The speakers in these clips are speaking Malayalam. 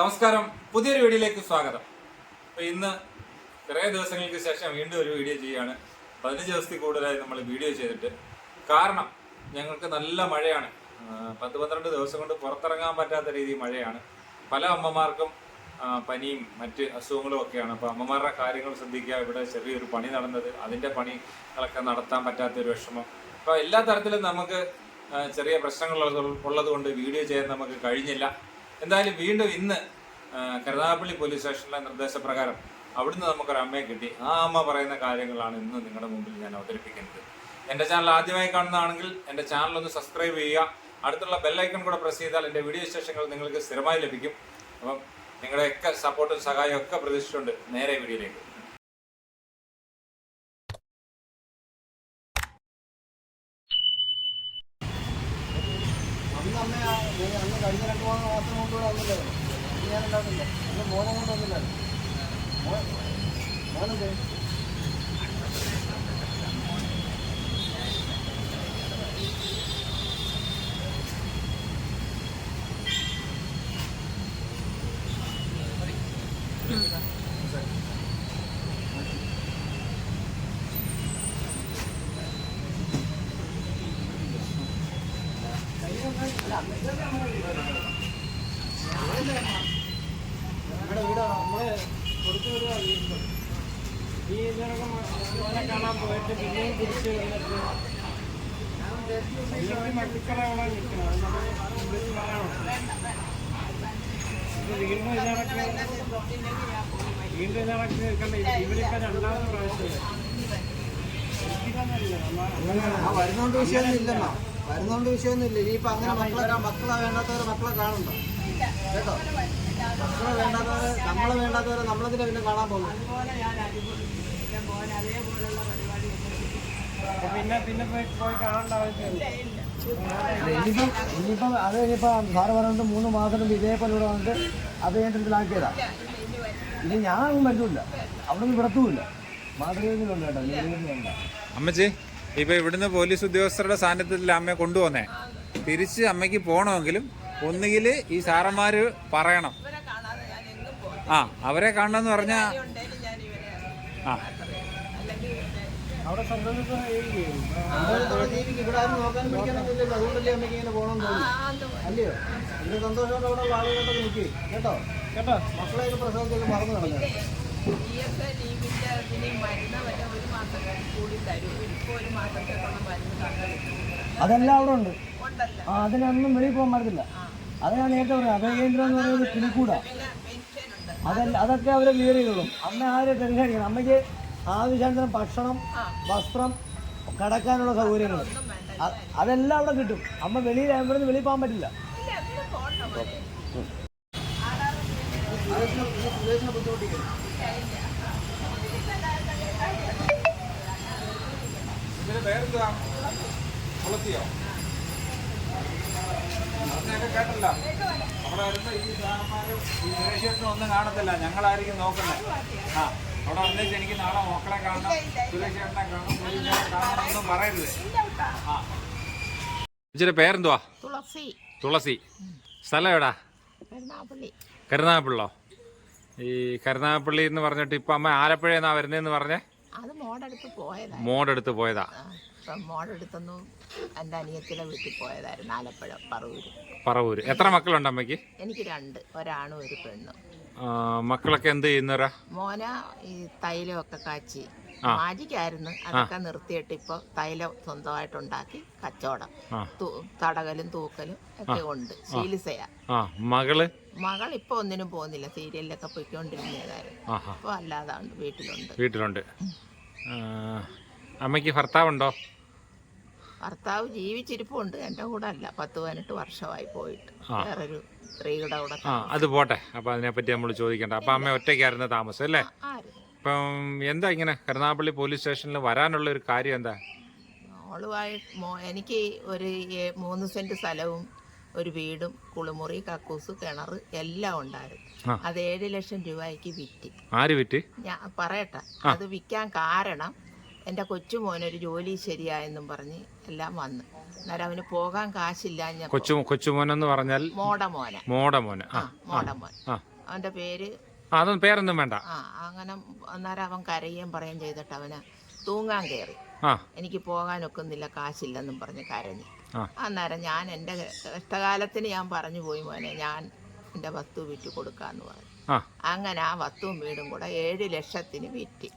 നമസ്കാരം. പുതിയൊരു വീഡിയോയിലേക്ക് സ്വാഗതം. അപ്പോൾ ഇന്ന് കുറേ ദിവസങ്ങൾക്ക് ശേഷം വീണ്ടും ഒരു വീഡിയോ ചെയ്യുകയാണ്. പതിനഞ്ച് ദിവസത്തിൽ കൂടുതലായി നമ്മൾ വീഡിയോ ചെയ്തിട്ട്. കാരണം ഞങ്ങൾക്ക് നല്ല മഴയാണ്. പത്ത് പന്ത്രണ്ട് ദിവസം കൊണ്ട് പുറത്തിറങ്ങാൻ പറ്റാത്ത രീതിയിൽ മഴയാണ്. പല അമ്മമാർക്കും പനിയും മറ്റ് അസുഖങ്ങളും ഒക്കെയാണ്. അപ്പോൾ അമ്മമാരുടെ കാര്യങ്ങൾ ശ്രദ്ധിക്കുക. ഇവിടെ ചെറിയൊരു പണി നടന്നത് അതിന്റെ പണികളൊക്കെ നടത്താൻ പറ്റാത്ത ഒരു വിഷമം. അപ്പോൾ എല്ലാ തരത്തിലും നമുക്ക് ചെറിയ പ്രശ്നങ്ങൾ ഉള്ളതുകൊണ്ട് വീഡിയോ ചെയ്യാൻ നമുക്ക് കഴിഞ്ഞില്ല. എന്തായാലും വീണ്ടും ഇന്ന് കരുതാപ്പള്ളി പോലീസ് സ്റ്റേഷനിലെ നിർദ്ദേശപ്രകാരം അവിടുന്ന് നമുക്കൊരു അമ്മയെ കിട്ടി. ആ അമ്മ പറയുന്ന കാര്യങ്ങളാണ് ഇന്ന് നിങ്ങളുടെ മുമ്പിൽ ഞാൻ അവതരിപ്പിക്കുന്നത്. എന്റെ ചാനൽ ആദ്യമായി കാണുന്നതാണെങ്കിൽ എന്റെ ചാനൽ ഒന്ന് സബ്സ്ക്രൈബ് ചെയ്യുക. അടുത്തുള്ള ബെല്ലൈക്കൺ കൂടെ പ്രസ് ചെയ്താൽ എന്റെ വീഡിയോ സ്റ്റേഷനുകൾ നിങ്ങൾക്ക് സ്ഥിരമായി ലഭിക്കും. അപ്പം നിങ്ങളുടെയൊക്കെ സപ്പോർട്ടും സഹായവും ഒക്കെ പ്രതീക്ഷിച്ചുകൊണ്ട് നേരെ വീഡിയോയിലേക്ക് അന്ന് അമ്മ ആ- ദേ അന്ന് കഴിഞ്ഞ രണ്ട് മൂന്ന് മാസം മുമ്പ് ഇവിടെ വന്നില്ലായിരുന്നു ഞാൻ ഉണ്ടാവില്ല എന്റെ മോനെ കൊണ്ട് വന്നില്ലായിരുന്നു മോൻ മോനെന്തേ? ഈ കാണാൻ പോയിട്ട് വരുന്നോണ്ട് വിഷയമൊന്നും ഇല്ലെന്നോ വരുന്നോണ്ട് വിഷയമൊന്നും ഇല്ല ഇനിയിപ്പോ അങ്ങനെ മക്കളെ മക്കളെ വേണ്ടാത്തവരെ മക്കളെ കാണണ്ട കേട്ടോ? മക്കളെ വേണ്ടാത്തവരെ നമ്മളെ വേണ്ടാത്തവരെ നമ്മളതിനെ പിന്നെ കാണാൻ പോകുന്നു. പിന്നെ പിന്നെ പോയി പോയി കാണേണ്ട ആവശ്യമില്ല ഇനിയിപ്പം ഇനിയിപ്പം അത് ഇനിയിപ്പം സാറ് പറഞ്ഞിട്ട് മൂന്ന് മാസം ഇതേപോലെ ഇവിടെ വന്നിട്ട് അഭയത്തിലാക്കിയതാ ഇനി ഞാൻ പറ്റൂല അവിടെ നിന്ന് വിടത്തുമില്ല മാതൃകയിലുണ്ട് കേട്ടോ. അമ്മച്ചി ഇപ്പൊ ഇവിടുന്ന് പോലീസ് ഉദ്യോഗസ്ഥരുടെ സാന്നിധ്യത്തിൽ അമ്മയെ കൊണ്ടുവന്നേ. തിരിച്ച് അമ്മയ്ക്ക് പോകണമെങ്കിലും ഒന്നുകിൽ ഈ സാറന്മാര് പറയണം. ആ അവരെ കാണണമെന്ന് പറഞ്ഞാൽ ആ. അവിടെ അതുകൊണ്ടല്ലേ അമ്മയ്ക്ക് ഇങ്ങനെ പോകണമെന്ന് അല്ലയോ? അവിടെ ഉള്ള ആളുകളൊക്കെ നിൽക്കും. കേട്ടോ? കേട്ടോ? മറന്നു അതെല്ലാം അവിടെ ഉണ്ട്. ഉണ്ടല്ലോ. ആ അതിനൊന്നും വെളിയിൽ പോകാൻ പറ്റത്തില്ല അത് ഞാൻ നേരത്തെ പറയാം അഭയകേന്ദ്രം എന്ന് പറയുന്നത് കിളിക്കൂടാ അതല്ല അതൊക്കെ അവരെ ക്ലിയർ ചെയ്തോളും. അമ്മ ആരെ ടെൻഷൻ അമ്മയ്ക്ക് ആവശ്യാനുസരണം ഭക്ഷണം വസ്ത്രം കിടക്കാനുള്ള സൗകര്യങ്ങൾ. അതെല്ലാം അവിടെ കിട്ടും. അമ്മ വെളിയിൽ ഇവിടെ വെളിയിൽ പോകാൻ പറ്റില്ല. ഇല്ല അതിന് കേട്ടല്ലോ. അവിടെ വരുന്ന ഈ സാറന്മാരും ഈ സുരേഷേട്ടനും ഒന്നും കാണത്തില്ല. ഞങ്ങളായിരിക്കും നോക്കുന്നത് ആ അവിടെ വന്നേച്ച് എനിക്ക് നാളെ മക്കളെ കാണണം സുരേഷേട്ടനെ കാണണം പോലീസിനെ കാണണം ഒന്നും പറയരുത്. ആ. ഇച്ചിരി പേരെന്തുവാ? തുളസി. തുളസി. സ്ഥലം എവിടാ? കരുനാഗപ്പള്ളോ. ഈ കരുനാഗപ്പള്ളി എന്ന് പറഞ്ഞിട്ട് ഇപ്പം അമ്മ ആലപ്പുഴയെന്നാ വരുന്നേന്ന് പറഞ്ഞേ? അത് മോടടുത്ത് പോയതാ. മോടടുത്തൊന്നും എന്റെ അനിയത്തിയുടെ വീട്ടിൽ പോയതായിരുന്നു ആലപ്പുഴ പറവൂര്. പറവൂര്. എത്ര മക്കളുണ്ട് അമ്മയ്ക്ക്? എനിക്ക് രണ്ട് ഒരാണും ഒരു പെണ്ണും. മക്കളൊക്കെ എന്ത് ചെയ്യുന്നവരാ? മോന ഈ തൈലമൊക്കെ കാച്ചി. മാജിക്കായിരുന്നു. അതൊക്കെ നിർത്തിയിട്ട് ഇപ്പൊ തൈലം സ്വന്തമായിട്ടുണ്ടാക്കി കച്ചവടം. തടകലും തൂക്കലും ഒക്കെ ഉണ്ട്. ശീലിസയാ. മകൾ? മകൾ ഇപ്പൊ ഒന്നിനും പോകുന്നില്ല. സീരിയലിലൊക്കെ പോയിക്കൊണ്ടിരുന്നതായിരുന്നു. ഇപ്പൊ അല്ലാതാണ്ട് വീട്ടിലുണ്ട്. വീട്ടിലുണ്ട്. അമ്മയ്ക്ക് ഭർത്താവുണ്ടോ? ഭർത്താവ് ജീവിച്ചിരിപ്പുണ്ട്. എന്റെ കൂടെ അല്ല. പത്ത് പതിനെട്ട് വർഷമായി പോയിട്ട്. വേറൊരു സ്ത്രീയുടെ കൂടെ ആ അത് പോട്ടെ. അപ്പം അതിനെപ്പറ്റി നമ്മൾ ചോദിക്കണ്ട. അപ്പം അമ്മ ഒറ്റയ്ക്കായിരുന്നു താമസം അല്ലേ? ആരും? ഇപ്പം എന്താ ഇങ്ങനെ? കരുനാഗപ്പള്ളി പോലീസ് സ്റ്റേഷനിൽ വരാനുള്ള ഒരു കാര്യം എന്താ? മോളുമായി മോ എനിക്ക് ഒരു ഏ- മൂന്ന് സെന്റ് സ്ഥലവും ഒരു വീടും കുളിമുറി കക്കൂസ് കിണർ എല്ലാം ഉണ്ടായിരുന്നു. അത് ഏഴ് ലക്ഷം രൂപയ്ക്ക് വിറ്റ്. ആര് വിറ്റ്? ഞാൻ പറയട്ടെ. അത് വിൽക്കാൻ കാരണം എന്റെ കൊച്ചുമോനൊരു ജോലി ശരിയായെന്നും പറഞ്ഞ് എല്ലാം വന്നു. അന്നേരം അവന് പോകാൻ കാശില്ല കൊച്ചു കൊച്ചുമോനെന്ന് പറഞ്ഞാൽ മോടമോന. മോന മോടെ മോന് ആ ആ മോട മോൻ ആ. അവന്റെ പേര് അതൊന്നും പേരൊന്നും വേണ്ട. ആ അങ്ങനെ അന്നേരം അവൻ കരയുകയും പറയുകയും ചെയ്തിട്ട് അവന് തൂങ്ങാൻ കയറി. എനിക്ക് പോകാനൊക്കുന്നില്ല കാശില്ലെന്നും പറഞ്ഞ് കരഞ്ഞു. അന്നേരം ഞാൻ എന്റെ കഷ്ടകാലത്തിന് ഞാൻ പറഞ്ഞു പോയി മോനെ ഞാൻ എന്റെ വസ്തു വിറ്റ് കൊടുക്കാന്ന് പറഞ്ഞു. അങ്ങനെ ആ വസ്തുവും വീടും കൂടെ ഏഴ് ലക്ഷത്തിന് വിറ്റ്.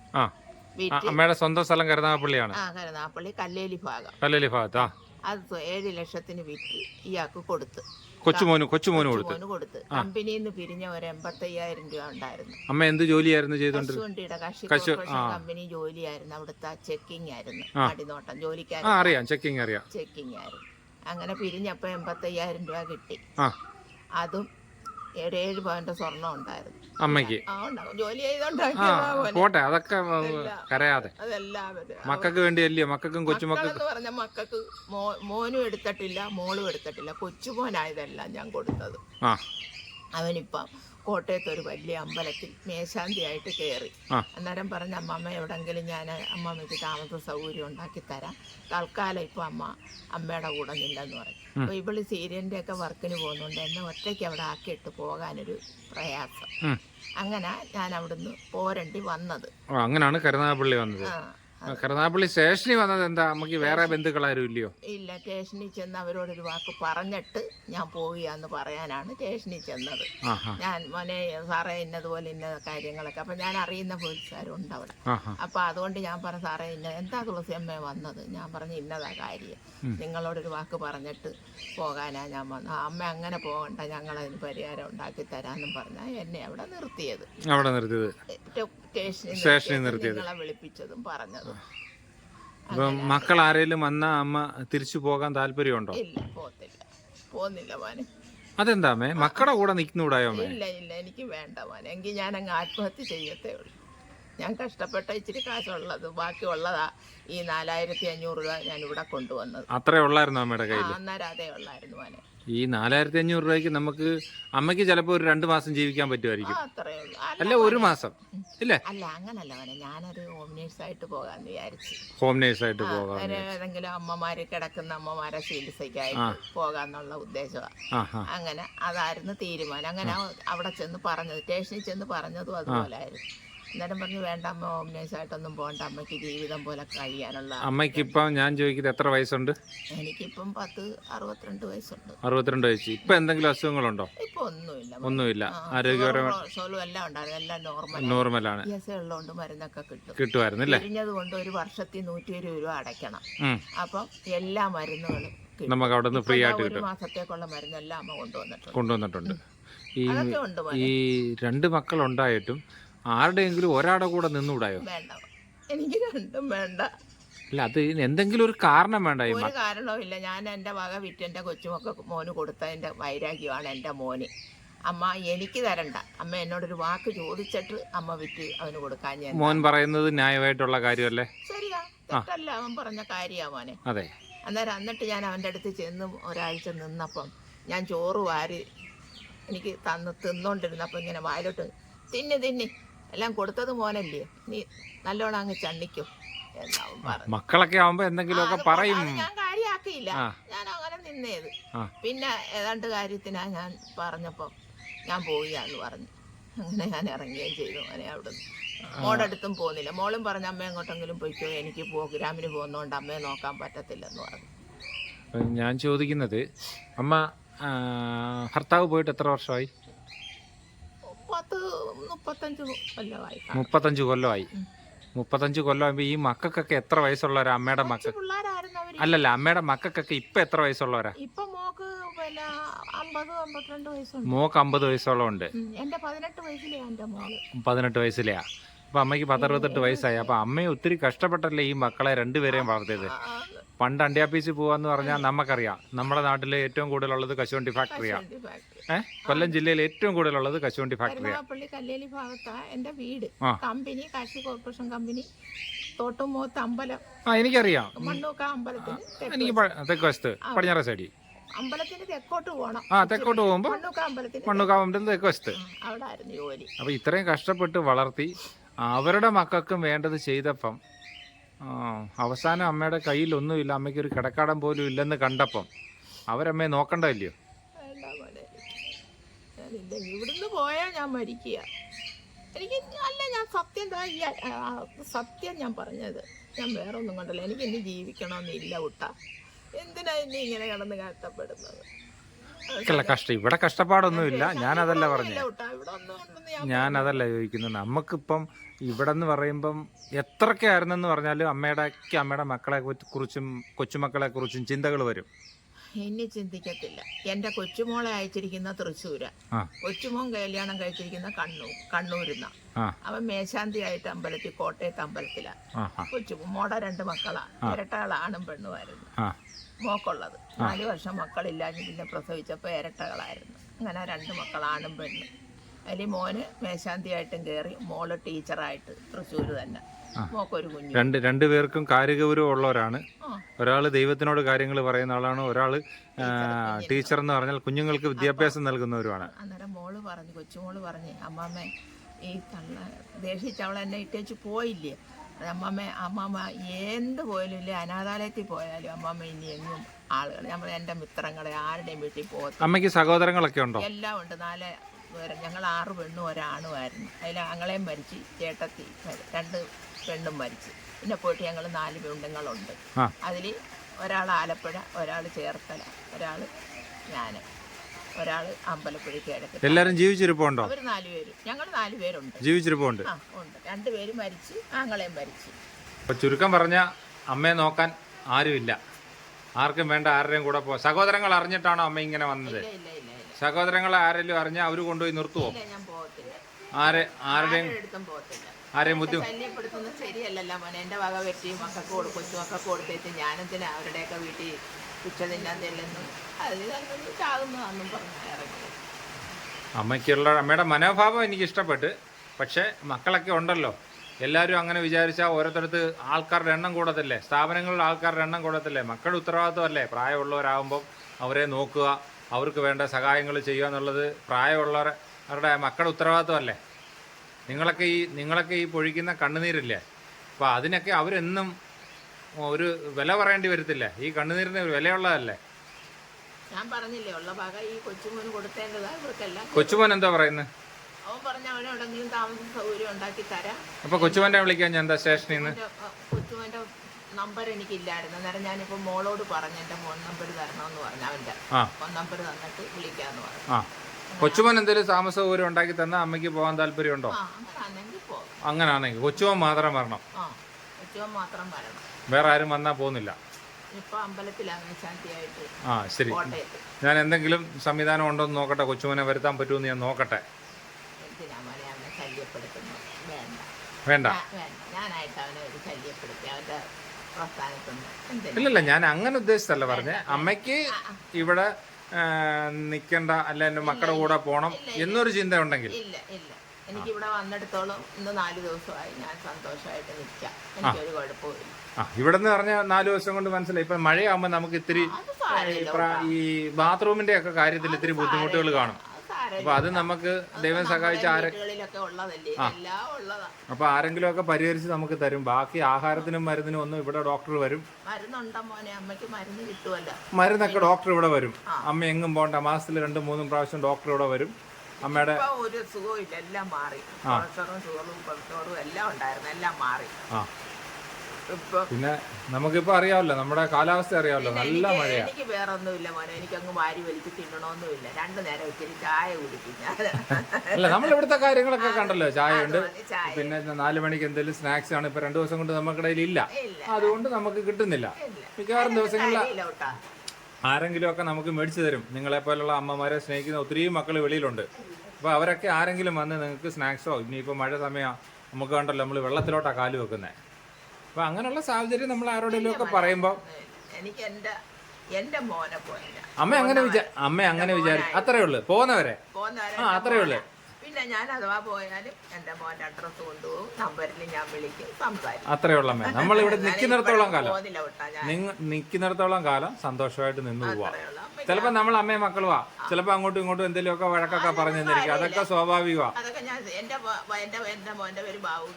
അമ്മയുടെ സ്വന്തം സ്ഥലം കരുനാഗപ്പള്ളിയാണ്. ആ കല്ലേലി ഭാഗം. കല്ലേലി ഭാഗത്ത്? ആ അത് ഏഴ് ലക്ഷത്തിന് വിറ്റ് ഇയാൾക്ക് കൊടുത്ത്. കൊച്ചുമോന് കൊച്ചുമോന് കൊടുത്തു. കൊടുത്ത്. കമ്പനിയിൽ നിന്ന് പിരിഞ്ഞ ഒരു എൺപത്തയ്യായിരം രൂപ ഉണ്ടായിരുന്നു. അമ്മ എന്ത് ജോലിയായിരുന്നു ചെയ്തോണ്ട് കശുവണ്ടിയുടെ കശി കശു- കോർപ്പറേഷൻ കമ്പനി ജോലിയായിരുന്നു. അവിടുത്തെ ചെക്കിംഗ് ആയിരുന്നു. അടിനോട്ടം ജോലിക്കാരൻ അറിയാം. ചെക്കിംഗ് അറിയാം. ചെക്കിംഗ് ആയിരുന്നു. അങ്ങനെ പിരിഞ്ഞപ്പോൾ എൺപത്തയ്യായിരം രൂപ കിട്ടി. അതും ഏഴ് ഏഴ് പവന്റെ സ്വർണം ഉണ്ടായിരുന്നു. അമ്മയ്ക്ക്. ആ ഉണ്ടാവും. ജോലി ആ ചെയ്തോണ്ടാക്കിയതാ പോട്ടെ അതൊക്കെ കരയാതെ. അതെല്ലാവരും മക്കൾക്ക് വേണ്ടിയല്ലയോ മക്കൾക്കും കൊച്ചുമക്കൾക്കും മക്കളെന്ന് പറഞ്ഞ മക്കൾക്ക് മോ മോനും എടുത്തിട്ടില്ല മോളും എടുത്തിട്ടില്ല. കൊച്ചുമോനായതെല്ലാം ഞാൻ കൊടുത്തത്. ആ. അവനിപ്പം കോട്ടയത്ത് ഒരു വലിയ അമ്പലത്തിൽ മേശാന്തിയായിട്ട് കയറി. അന്നേരം പറഞ്ഞ അമ്മമ്മ എവിടെങ്കിലും ഞാൻ അമ്മമ്മയ്ക്ക് താമസ സൗകര്യം ഉണ്ടാക്കി തരാം. തൽക്കാലം ഇപ്പൊ അമ്മ അമ്മയുടെ കൂടെ നില്ലെന്ന് പറഞ്ഞു. അപ്പോൾ ഇവൾ സീരിയലിന്റെ ഒക്കെ വർക്കിന് പോകുന്നുണ്ട്. എന്നെ ഒറ്റയ്ക്ക് അവിടെ ആക്കിയിട്ട് പോകാനൊരു പ്രയാസം. അങ്ങനെ ഞാൻ അവിടുന്ന് പോരണ്ടി വന്നത്. അങ്ങനെയാണ് അങ്ങനാണ് കരുനാഗപ്പള്ളി വന്നത്. ആ. ആ, കരുനാഗപ്പള്ളി സ്റ്റേഷനിൽ വന്നത് എന്താ? നമുക്ക് വേറെ ബന്ധുക്കളാരും ഇല്ലയോ? ഇല്ല സ്റ്റേഷനിൽ ചെന്ന് അവരോടൊരു വാക്ക് പറഞ്ഞിട്ട് ഞാൻ പോവുകയെന്ന് പറയാനാണ് സ്റ്റേഷനിൽ ചെന്നത്. ഞാൻ മോനെ സാറേ ഇന്നതുപോലെ ഇന്ന കാര്യങ്ങളൊക്കെ അപ്പം ഞാൻ അറിയുന്ന പോലീസുകാരുണ്ട് അവിടെ അപ്പം അതുകൊണ്ട് ഞാൻ പറഞ്ഞു സാറേ ഇന്ന എന്താ തുളസി അമ്മ വന്നത്? ഞാൻ പറഞ്ഞു ഇന്നതാ കാര്യം. നിങ്ങളോടൊരു വാക്ക് പറഞ്ഞിട്ട് പോകാനാ ഞാൻ വന്നത്. അമ്മ അങ്ങനെ പോകണ്ട ഞങ്ങളതിന് പരിഹാരം ഉണ്ടാക്കി തരാമെന്നും പറഞ്ഞാൽ എന്നെ അവിടെ നിർത്തിയത്. അവിടെ നിർത്തിയത്. സ്റ്റേഷനിൽ നിർത്തിയതും നിർത്തിയത്. നിങ്ങളെ വിളിപ്പിച്ചതും പറഞ്ഞതും. അപ്പം മക്കൾ ആരെങ്കിലും വന്ന അമ്മ തിരിച്ചു പോകാൻ താല്പര്യമുണ്ടോ? ഇല്ല പോത്തില്ല പോന്നില്ല മോനെ. അതെന്താ മേ? മക്കളുടെ കൂടെ നിൽക്കുന്നൂടായോ ഇല്ല ഇല്ല എനിക്ക് വേണ്ട മോനെ. എങ്കിൽ ഞാൻ അങ്ങ് ആത്മഹത്യ ചെയ്യത്തേ ഉള്ളൂ. ഞാൻ കഷ്ടപ്പെട്ട ഇച്ചിരി കാശുള്ളത് ബാക്കിയുള്ളതാ ഈ നാലായിരത്തി അഞ്ഞൂറ് രൂപ ഞാൻ ഇവിടെ കൊണ്ടുവന്നത്. അത്രേ ഉള്ളായിരുന്നു അമ്മയുടെ കയ്യിൽ അന്നേരം അതേ ഉള്ളായിരുന്നു മോനെ. ഈ നാലായിരത്തി അഞ്ഞൂറ് രൂപയ്ക്ക് നമുക്ക് അമ്മയ്ക്ക് ചിലപ്പോൾ ഒരു രണ്ട് മാസം ജീവിക്കാൻ പറ്റുമായിരിക്കും. അത്രേ ഉള്ളൂ. അല്ല ഒരു മാസം. ഇല്ലേ? അല്ല അങ്ങനല്ല മോനെ. ഞാനൊരു ഹോം നേഴ്സായിട്ട് പോകാന്ന് വിചാരിച്ചു. ഹോം നേഴ്സായിട്ട് പോകാം ഒരു ഏതെങ്കിലും അമ്മമാര് കിടക്കുന്ന അമ്മമാരെ ചികിത്സയ്ക്കായിട്ട് പോകാന്നുള്ള ഉദ്ദേശമാണ് അങ്ങനെ അതായിരുന്നു തീരുമാനം. അങ്ങനെ അവിടെ ചെന്ന് പറഞ്ഞത് സ്റ്റേഷനിൽ ചെന്ന് പറഞ്ഞതും അതുപോലായിരുന്നു. അന്നേരം പറഞ്ഞു വേണ്ട അമ്മ ഓർഗനൈസ് ആയിട്ടൊന്നും പോകണ്ട അമ്മയ്ക്ക് ജീവിതം പോലെ കഴിയാനുള്ള അമ്മയ്ക്ക് ഇപ്പം ഞാൻ ചോദിക്കുന്നത് എത്ര വയസ്സുണ്ട്? എനിക്കിപ്പം പത്ത് അറുപത്തിരണ്ട് വയസ്സുണ്ട്. അറുപത്തിരണ്ട് വയസ്സ്. ഇപ്പം എന്തെങ്കിലും അസുഖങ്ങളുണ്ടോ? ഇപ്പൊ ഒന്നുമില്ല. ഒന്നുമില്ല. ആരോഗ്യപരമായി സോളും എല്ലാം ഉണ്ടായിരുന്നു. എല്ലാം നോർമൽ നോർമലാണ് എസ് ഉള്ളതുകൊണ്ട് മരുന്നൊക്കെ കിട്ടും. കിട്ടുമായിരുന്നു അല്ലേ? പിരിഞ്ഞത് കൊണ്ട് ഒരു വർഷത്തിൽ നൂറ്റി ഇരുപത് രൂപ അടയ്ക്കണം. ഉം. അപ്പം എല്ലാ മരുന്നുകളും കിട്ടും. നമുക്ക് അവിടെ നിന്ന് ഫ്രീ ഇപ്പം ആയിട്ട് ഒരു കിട്ടും. മാസത്തേക്കുള്ള മരുന്നെല്ലാം അമ്മ കൊണ്ടുവന്നിട്ടുണ്ട്. കൊണ്ടുവന്നിട്ടുണ്ട്. ഈ അതൊക്കെ ഉണ്ട് മോനെ. ഈ രണ്ട് മക്കളുണ്ടായിട്ടും ആരുടെയെങ്കിലും ഒരാടെ കൂടെ നിന്നുകൂടായോ വേണ്ട. എനിക്ക് രണ്ടും വേണ്ട. ഇല്ല അത് എന്തെങ്കിലും ഒരു കാരണം വേണ്ട ഒരു കാരണവുമില്ല ഞാൻ എന്റെ വക വിറ്റ് എന്റെ കൊച്ചുമൊക്കെ മോന് കൊടുത്തതിന്റെ വൈരാഗ്യമാണ് എന്റെ മോന്. അമ്മ എനിക്ക് തരണ്ട. അമ്മ എന്നോടൊരു വാക്ക് ചോദിച്ചിട്ട് അമ്മ വിറ്റ് അവന് കൊടുക്കാൻ ഞാൻ മോൻ പറയുന്നത് ന്യായമായിട്ടുള്ള കാര്യമല്ലേ? ശരിയാ. തെറ്റല്ല അവൻ പറഞ്ഞ കാര്യമാ മോനെ. അതെ. അന്നേരം എന്നിട്ട് ഞാൻ അവന്റെ അടുത്ത് ചെന്ന് ഒരാഴ്ച നിന്നപ്പം ഞാൻ ചോറ് വാരി എനിക്ക് തന്ന് തിന്നോണ്ടിരുന്നപ്പോൾ ഇങ്ങനെ വായിലോട്ട് തിന്ന് തിന്നി. എല്ലാം കൊടുത്തത് മോനല്ലേ? നീ നല്ലോണം അങ്ങ് ചണ്ണിക്കും. മക്കളൊക്കെ ആവുമ്പോ എന്തെങ്കിലുമൊക്കെ പറയും. ഞാൻ കാര്യമാക്കിയില്ല ഞാൻ അങ്ങനെ നിന്നേത്. പിന്നെ ഏതാണ്ട് കാര്യത്തിനാ ഞാൻ പറഞ്ഞപ്പം ഞാൻ പോവുകയാന്ന് പറഞ്ഞു. അങ്ങനെ ഞാൻ ഇറങ്ങുകയും ചെയ്തു അങ്ങനെ അവിടുന്ന്. മോളുടെ അടുത്തും പോകുന്നില്ല മോളും പറഞ്ഞ അമ്മ എങ്ങോട്ടെങ്കിലും പോയിക്കോ എനിക്ക് പ്രോഗ്രാമിന് പോകുന്നോണ്ട് അമ്മയെ നോക്കാൻ പറ്റത്തില്ലെന്ന് പറഞ്ഞു. ഞാൻ ചോദിക്കുന്നത് അമ്മ ഭർത്താവ് പോയിട്ട് എത്ര വർഷമായി? പത്ത് മുപ്പത്തഞ്ച് കൊല്ലമായി. മുപ്പത്തഞ്ച് കൊല്ലമായി. മുപ്പത്തഞ്ച് ഈ മക്കൾക്കൊക്കെ എത്ര വയസ്സുള്ളവരാ? അമ്മയുടെ മക്കൾ പിള്ളേരായിരുന്നു അവർ അല്ലല്ല അമ്മയുടെ മക്കൾക്കൊക്കെ ഇപ്പൊ എത്ര വയസ്സുള്ളവരാ? ഇപ്പൊ മോക്ക് പിന്നെ അമ്പത് അമ്പത്തിരണ്ട് വയസ്സുണ്ട്. മോക്ക് അമ്പത് വയസ്സോളം ഉം. എന്റെ പതിനെട്ട് വയസ്സിലെ എന്റെ മോൾ. പതിനെട്ട് വയസ്സിലെയാ. അപ്പൊ അമ്മയ്ക്ക് പത്തറുപത്തെട്ട് വയസ്സായി. അപ്പൊ അമ്മയെ ഒത്തിരി കഷ്ടപ്പെട്ടല്ലേ ഈ മക്കളെ രണ്ടുപേരെയും വളർത്തിയത്? ആ, പണ്ട് അണ്ടിയാപ്പീസിൽ പോവാന്ന് പറഞ്ഞാൽ നമുക്കറിയാം നമ്മുടെ നാട്ടിലെ ഏറ്റവും കൂടുതലുള്ളത് കശുവണ്ടി ഫാക്ടറിയാണ് ഏഹ് കൊല്ലം ജില്ലയിൽ ഏറ്റവും കൂടുതലുള്ളത് കശുവണ്ടി ഫാക്ടറിയാ. പള്ളി കല്ലേലി ഭാഗത്താ എന്റെ വീട്. കമ്പനി കാശി കോർപ്പറേഷൻ കമ്പനി തോട്ടുമൂത്ത് അമ്പലം. ആ എനിക്കറിയാം. മണ്ണൂക്ക അമ്പലത്തിന് തെക്ക് എനിക്ക് തെക്ക് വശത്ത് പടിഞ്ഞാറ സൈഡിൽ. അമ്പലത്തിന് തെക്കോട്ട് പോകണം ആ തെക്കോട്ട് പോകുമ്പോ മണ്ണൂക്ക അമ്പലത്തിന് മണ്ണുകാവുമ്പോൾ തെക്ക് വശത്ത് അവിടെ ആയിരുന്നു ജോലി. അപ്പൊ ഇത്രയും കഷ്ടപ്പെട്ട് വളർത്തി അവരുടെ മക്കൾക്കും വേണ്ടത് ചെയ്തപ്പം അവസാനം അമ്മയുടെ കയ്യിൽ ഒന്നുമില്ല. അമ്മയ്ക്ക് ഒരു കിടക്കാടം പോലും ഇല്ലെന്ന് കണ്ടപ്പം അവരമ്മയെ നോക്കണ്ടല്ലയോ ഇവിടുന്ന് പോയാൽ ഞാൻ മരിക്കുക. എനിക്ക് അല്ല ഞാൻ സത്യം സത്യം ഞാൻ പറഞ്ഞത്. ഞാൻ വേറെ ഒന്നും കണ്ടല്ല. എനിക്ക് ഇനി ജീവിക്കണമെന്നില്ല കുട്ട എന്തിനാ ഇനി ഇങ്ങനെ കിടന്ന് കഷ്ടപ്പെടുന്നത്? അല്ല കഷ്ടം. ഇവിടെ കഷ്ടപ്പാടൊന്നുമില്ല. ഞാനതല്ല പറഞ്ഞു. ഞാനതല്ല ചോദിക്കുന്നത്. നമുക്കിപ്പം ഇവിടെ എന്ന് പറയുമ്പം എത്രയൊക്കെയായിരുന്നെന്ന് പറഞ്ഞാലും അമ്മയുടെ അമ്മയുടെ മക്കളെ കുറിച്ച്- കൊച്ചുമക്കളെ കുറിച്ചും ചിന്തകൾ വരും. എന്നെ ചിന്തിക്കത്തില്ല. എന്റെ കൊച്ചുമോളെ അയച്ചിരിക്കുന്ന തൃശ്ശൂര. കൊച്ചുമോൻ കല്യാണം കഴിച്ചിരിക്കുന്ന കണ്ണൂർ കണ്ണൂരിന്ന. അവൻ മേശാന്തി ആയിട്ട് അമ്പലത്തിൽ കോട്ടയത്ത് അമ്പലത്തിലാണ് ആ ആ കൊച്ചു മോടെ രണ്ട് മക്കളാ. ഇരട്ടകളാണും പെണ്ണുമായിരുന്നു മോക്കുള്ളത്. നാല് വർഷം മക്കളില്ലാഞ്ഞ് പിന്നെ പ്രസവിച്ചപ്പോൾ ഇരട്ടകളായിരുന്നു. അങ്ങനെ രണ്ട് മക്കളാണും പെണ്ണും. അതിൽ മോന് മേശാന്തിയായിട്ടും കയറി മോൾ ടീച്ചറായിട്ട് തൃശ്ശൂർ തന്നെ. മോക്കൊരു കുഞ്ഞു. രണ്ട് രണ്ട് പേർക്കും കാര്യഗൗരവം ഉള്ളവരാണ്. ഒരാൾ ദൈവത്തിനോട് കാര്യങ്ങൾ പറയുന്ന ആളാണ് ഒരാൾ ടീച്ചർ എന്ന് പറഞ്ഞാൽ കുഞ്ഞുങ്ങൾക്ക് വിദ്യാഭ്യാസം നൽകുന്നവരുമാണ്. അന്നേരം മോൾ പറഞ്ഞു കൊച്ചുമോൾ പറഞ്ഞു അമ്മമ്മ ഈ കള്ള ദേഷിച്ച് അവൾ എന്നെ ഇട്ടേച്ച് പോയില്ലേ? അത് അമ്മമ്മ അമ്മമ്മ എന്ത് പോയാലും ഇല്ലേ? അനാഥാലയത്തിൽ പോയാലും അമ്മമ്മ ഇനി എങ്ങും ആളുകൾ നമ്മൾ എന്റെ മിത്രങ്ങളെ ആരുടെയും വീട്ടിൽ പോകത്തില്ല. അമ്മയ്ക്ക് സഹോദരങ്ങളൊക്കെ ഉണ്ടോ? എല്ലാം ഉണ്ട്. നാല് പേരും. ഞങ്ങൾ ആറ് പെണ്ണും ഒരാണുമായിരുന്നു. അതിൽ ആങ്ങളെയും മരിച്ച് ചേട്ടത്തി രണ്ട് പെണ്ണും മരിച്ചു. പിന്നെ പോയിട്ട് ഞങ്ങൾ നാല് പെണ്ണുങ്ങളുണ്ട്. അതിൽ ഒരാൾ ആലപ്പുഴ ഒരാൾ ചേർത്തല ഒരാൾ ഞാൻ ഒരാൾ അമ്പലപ്പുഴയ്ക്ക് കിഴക്ക്. എല്ലാരും ജീവിച്ചിരിപ്പുണ്ടോ? അവർ നാല് പേര്. ഞങ്ങൾ നാല് പേരുണ്ട്. ജീവിച്ചിരിപ്പുണ്ട്. ആ ഉണ്ട്. രണ്ട് പേര് മരിച്ച് ആങ്ങളെയും മരിച്ചു. അപ്പൊ ചുരുക്കം പറഞ്ഞ അമ്മയെ നോക്കാൻ ആരുമില്ല. ആർക്കും വേണ്ട ആരുടെയും കൂടെ പോ സഹോദരങ്ങൾ അറിഞ്ഞിട്ടാണോ അമ്മ ഇങ്ങനെ വന്നത്? ഇല്ല ഇല്ല ഇല്ല ഇല്ല. സഹോദരങ്ങളെ ആരെങ്കിലും അറിഞ്ഞ അവർ കൊണ്ടുപോയി നിർത്തുവോ? ഇല്ല ഞാൻ പോകത്തില്ല. ആരെ ആരുടെയും പോകത്തില്ല. ആരെയും ബുദ്ധി ശല്യപ്പെടുത്തുന്നത് ശരിയല്ലല്ലോ മോനെ. എന്റെ വക വെട്ടിയും മക്കൾക്ക് കൊടുക്കും കൊച്ചുമക്കൾക്ക് കൊടുത്തേച്ച് ഞാനെന്തിനാ അവരുടെയൊക്കെ വീട്ടിൽ ഉച്ച തിന്നാൻ ചെല്ലുന്നു അതിൽ തന്നെ ചാകുന്നതാണെന്നും പറഞ്ഞു ഇറങ്ങി. അമ്മയ്ക്കുള്ള അമ്മയുടെ മനോഭാവം എനിക്ക് ഇഷ്ടപ്പെട്ട് പക്ഷേ മക്കളൊക്കെ ഉണ്ടല്ലോ. എല്ലാവരും അങ്ങനെ വിചാരിച്ചാൽ ഓരോരുത്തരത്ത് ആൾക്കാരുടെ എണ്ണം കൂടത്തില്ലേ? സ്ഥാപനങ്ങളുടെ ആൾക്കാരുടെ എണ്ണം കൂടത്തില്ലേ? മക്കളുടെ ഉത്തരവാദിത്വമല്ലേ? പ്രായമുള്ളവരാകുമ്പം അവരെ നോക്കുക. അവർക്ക് വേണ്ട സഹായങ്ങൾ ചെയ്യുക എന്നുള്ളത് പ്രായമുള്ളവരുടെ മക്കളുടെ ഉത്തരവാദിത്വമല്ലേ? നിങ്ങളൊക്കെ ഈ നിങ്ങളൊക്കെ ഈ പൊഴിക്കുന്ന കണ്ണുനീരില്ലേ? അപ്പോൾ അതിനൊക്കെ അവരെന്നും ഒരു വില പറയേണ്ടി വരത്തില്ല. ഈ കണ്ണുനീരിന് ഒരു വിലയുള്ളതല്ലേ? ഞാൻ പറഞ്ഞില്ലേ ഉള്ള ഭാഗം ഈ കൊച്ചുമോന് കൊടുത്തേണ്ടതാ ഇവർക്കെല്ലാം കൊച്ചുമോൻ എന്താ പറയുന്നത് അവൻ പറഞ്ഞ അവന് എവിടെങ്കിലും താമസ സൗകര്യം ഉണ്ടാക്കി തരാം. അപ്പൊ കൊച്ചുമോനെ വിളിക്കാൻ ഞാൻ എന്താ സ്റ്റേഷനിൽ നിന്ന്? കൊച്ചുമോന്റെ നമ്പർ എനിക്കില്ലായിരുന്നു. അന്നേരം ഞാനിപ്പോ മോളോട് പറഞ്ഞു എന്റെ ഫോൺ നമ്പർ തരണമെന്ന് പറഞ്ഞു അവന്റെ ഫോൺ നമ്പർ തന്നിട്ട് വിളിക്കാന്ന് പറഞ്ഞു. കൊച്ചുമോൻ എന്തെങ്കിലും താമസ സൗകര്യം ഉണ്ടാക്കി തന്നാൽ അമ്മയ്ക്ക് പോകാൻ താല്പര്യമുണ്ടോ? അങ്ങനാണെങ്കിൽ കൊച്ചുമോൻ മാത്രം വരണം. കൊച്ചുമോൻ മാത്രം വരണം. വേറെ ആരും വന്നാൽ പോകുന്നില്ല. ആ ശരി. ഞാൻ എന്തെങ്കിലും സംവിധാനം ഉണ്ടോ എന്ന് നോക്കട്ടെ കൊച്ചുമോനെ വരുത്താൻ പറ്റുമെന്ന് ഞാൻ നോക്കട്ടെ. വേണ്ട. ഇല്ലല്ല ഞാൻ അങ്ങനെ ഉദ്ദേശിച്ചല്ല പറഞ്ഞേ. അമ്മയ്ക്ക് ഇവിടെ നിൽക്കണ്ട അല്ല എന്റെ മക്കളുടെ കൂടെ പോകണം എന്നൊരു ചിന്ത ഉണ്ടെങ്കിൽ ഇല്ല ഇല്ല എനിക്ക് ഇവിടെ വന്നിടത്തോളം ഇന്ന് നാല് ദിവസമായി. ഞാൻ സന്തോഷമായിട്ട് നിൽക്കാം. എനിക്കൊരു കുഴപ്പമില്ല ആ ഇവിടെ നിന്ന് പറഞ്ഞ നാല് ദിവസം കൊണ്ട് മനസ്സിലായി. ഇപ്പൊ മഴയാകുമ്പോൾ നമുക്ക് ഇത്തിരി ഈ ബാത്റൂമിന്റെ ഒക്കെ കാര്യത്തിൽ ഇത്തിരി ബുദ്ധിമുട്ടുകൾ കാണും. അപ്പൊ അത് നമുക്ക് ദൈവം സഹായിച്ച ആരെ അപ്പൊ ആരെങ്കിലും ഒക്കെ പരിഹരിച്ച് നമുക്ക് തരും. ബാക്കി ആഹാരത്തിനും മരുന്നിനും ഒന്നും ഇവിടെ ഡോക്ടർ വരും. മരുന്നൊക്കെ ഡോക്ടർ ഇവിടെ വരും. അമ്മ എങ്ങും പോണ്ട. മാസത്തിൽ രണ്ടും മൂന്നും പ്രാവശ്യം ഡോക്ടർ ഇവിടെ വരും. അമ്മയുടെ ഒരു സുഖവും ഇല്ല എല്ലാം മാറി. പ്രഷറും ഷുഗറും കൊളസ്ട്രോളും എല്ലാം ഉണ്ടായിരുന്നു എല്ലാം മാറി. പിന്നെ നമുക്കിപ്പോ അറിയാമല്ലോ നമ്മുടെ കാലാവസ്ഥ അറിയാമല്ലോ നല്ല എനിക്ക് മഴയാ. എനിക്ക് വേറെ ഒന്നുമില്ല മോനെ എനിക്കങ്ങ് വാരി വലിച്ച് തിന്നണമൊന്നുമില്ല. രണ്ടു നേരം ഇച്ചിരി ചായ കുടിക്കും അല്ല നമ്മൾ ഇവിടുത്തെ കാര്യങ്ങളൊക്കെ കണ്ടല്ലോ ചായ ഉണ്ട്. പിന്നെ നാല് മണിക്ക് എന്തെങ്കിലും സ്നാക്സ് ആണ് ഇപ്പൊ രണ്ടു ദിവസം കൊണ്ട് നമുക്ക് ഇടയിൽ ഇല്ല. അതുകൊണ്ട് നമുക്ക് കിട്ടുന്നില്ല. മിക്കവാറും ദിവസങ്ങളിൽ കേട്ടാ. ആരെങ്കിലും ഒക്കെ നമുക്ക് മേടിച്ചു തരും. നിങ്ങളെ പോലുള്ള അമ്മമാരെ സ്നേഹിക്കുന്ന ഒത്തിരി മക്കൾ വെളിയിലുണ്ട്. അപ്പോൾ അവരൊക്കെ ആരെങ്കിലും വന്ന് നിങ്ങൾക്ക് സ്നാക്സോ ഇനിയിപ്പോൾ മഴ സമയം നമുക്ക് കണ്ടല്ലോ നമ്മൾ വെള്ളത്തിലോട്ടാ കാൽ വെക്കുന്നത് അപ്പോൾ അങ്ങനെയുള്ള സാഹചര്യം നമ്മൾ ആരോടെങ്കിലും ഒക്കെ പറയുമ്പോൾ എനിക്ക് എന്റെ എന്റെ മോനെ പോയില്ല അമ്മ അങ്ങനെ വിചാ അമ്മ അങ്ങനെ വിചാരിച്ചു അത്രേ ഉള്ളു. പോകുന്നവരെ ആ അത്രേ ഉള്ളൂ. ഞാൻ അഥവാ പോയാലും എന്റെ മോന്റെ അഡ്രസ് കൊണ്ടുപോകും. നമ്പറിൽ ഞാൻ വിളിക്കും സംസാരിക്കും. അത്രേ ഉള്ളമ്മേ നമ്മൾ ഇവിടെ നിൽക്കുന്നിടത്തോളം കാലം. നിങ്ങൾ നിൽക്കുന്നിടത്തോളം കാലം സന്തോഷമായിട്ട് നിന്ന് പോവാം. ചിലപ്പോ ചിലപ്പോൾ നമ്മൾ അമ്മയും മക്കളുവാ ചിലപ്പോൾ അങ്ങോട്ടും ഇങ്ങോട്ടും എന്തെങ്കിലുമൊക്കെ വഴക്കൊക്കെ പറഞ്ഞു തന്നിരിക്കും അതൊക്കെ സ്വാഭാവികമാണ് അതൊക്കെ ഞാൻ എന്റെ മോ- എന്റെ എന്റെ മോന്റെ പേര് ബാബു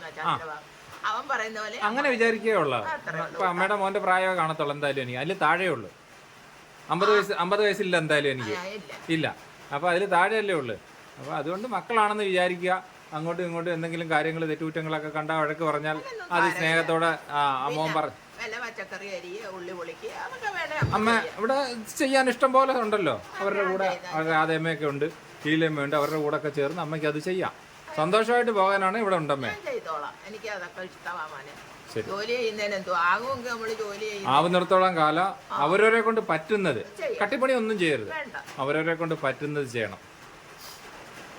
അവൻ പറയുന്ന പോലെ അങ്ങനെ വിചാരിക്കേ ഇപ്പൊ അമ്മയുടെ മോന്റെ പ്രായമേ കാണത്തുള്ളൂ എന്തായാലും എനിക്ക്. അതിൽ താഴെയുള്ളൂ അമ്പത് വയസ്സ് അമ്പത് വയസ്സില്ല എന്തായാലും എനിക്ക്. ഇല്ല. അപ്പൊ അതിൽ താഴെയല്ലേ ഉള്ളു. അപ്പോൾ അതുകൊണ്ട് മക്കളാണെന്ന് വിചാരിക്കുക. അങ്ങോട്ടും ഇങ്ങോട്ടും എന്തെങ്കിലും കാര്യങ്ങൾ തെറ്റുകുറ്റങ്ങളൊക്കെ കണ്ട വഴക്ക് പറഞ്ഞാൽ അത് സ്നേഹത്തോടെ ആ അമ്മോൻ പറ വല്ല പച്ചക്കറി അരിയ ഉള്ളി പൊളിക്കുക അതൊക്കെ വേണേ അമ്മ ഇവിടെ ചെയ്യാൻ ഇഷ്ടം പോലെ ഉണ്ടല്ലോ. അവരുടെ കൂടെ രാധയമ്മയൊക്കെ ഉണ്ട് കീലമ്മയുണ്ട് അവരുടെ കൂടെ ഒക്കെ ചേർന്ന് അമ്മയ്ക്ക് അത് ചെയ്യാം. സന്തോഷമായിട്ട് പോകാനാണ് ഇവിടെ ഉണ്ടമ്മേ എനിക്ക് അതൊക്കെ ആവുന്നിടത്തോളം കാലം അവരവരെ കൊണ്ട് പറ്റുന്നത് കട്ടിപ്പണി ഒന്നും ചെയ്യരുത്. അവരവരെ കൊണ്ട് പറ്റുന്നത് ചെയ്യണം.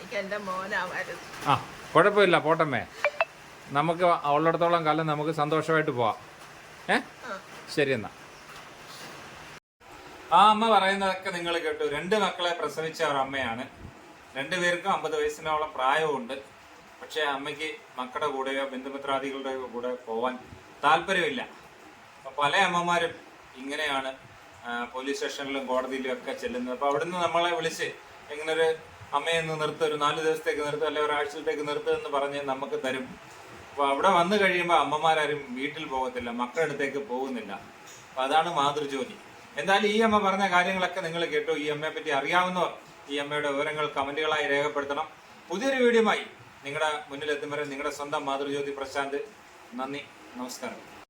എനിക്ക് എന്റെ മോനാവരുത് ആ കുഴപ്പമില്ല പോട്ടമ്മേ. നമുക്ക് ഉള്ളിടത്തോളം കാലം നമുക്ക് സന്തോഷമായിട്ട് പോവാം. ഏ? ശരി എന്നാ. ആ അമ്മ പറയുന്നതൊക്കെ നിങ്ങൾ കേട്ടു. രണ്ട് മക്കളെ പ്രസവിച്ച ഒരു അമ്മയാണ്. രണ്ടുപേർക്കും അമ്പത് വയസ്സിനോളം പ്രായമുണ്ട് പക്ഷേ അമ്മയ്ക്ക് മക്കളുടെ കൂടെയോ ബന്ധുമിത്രാദികളുടെ കൂടെ പോവാൻ താല്പര്യമില്ല. അപ്പൊ പല അമ്മമാരും ഇങ്ങനെയാണ് പോലീസ് സ്റ്റേഷനിലും കോടതിയിലും ഒക്കെ ചെല്ലുന്നത്. അപ്പൊ അവിടുന്ന് നമ്മളെ വിളിച്ച് ഇങ്ങനൊരു അമ്മയെ ഒന്ന് നിർത്തും ഒരു നാല് ദിവസത്തേക്ക് നിർത്തും അല്ലെങ്കിൽ ഒരാഴ്ചത്തേക്ക് നിർത്തും എന്ന് പറഞ്ഞ് നമുക്ക് തരും. അപ്പൊ അവിടെ വന്നു കഴിയുമ്പോൾ അമ്മമാരാരും വീട്ടിൽ പോകത്തില്ല മക്കളുടെ അടുത്തേക്ക് പോകുന്നില്ല. അപ്പൊ അതാണ് മാതൃജ്യോതി. എന്തായാലും ഈ അമ്മ പറഞ്ഞ കാര്യങ്ങളൊക്കെ നിങ്ങൾ കേട്ടു. ഈ അമ്മയെ പറ്റി അറിയാവുന്നവർ ഈ അമ്മയുടെ വിവരങ്ങൾ കമന്റുകളായി രേഖപ്പെടുത്തണം. പുതിയൊരു വീഡിയോമായി നിങ്ങളുടെ മുന്നിലെത്തും വരെ നിങ്ങളുടെ സ്വന്തം മാതൃജ്യോതി പ്രശാന്ത്. നന്ദി നമസ്കാരം.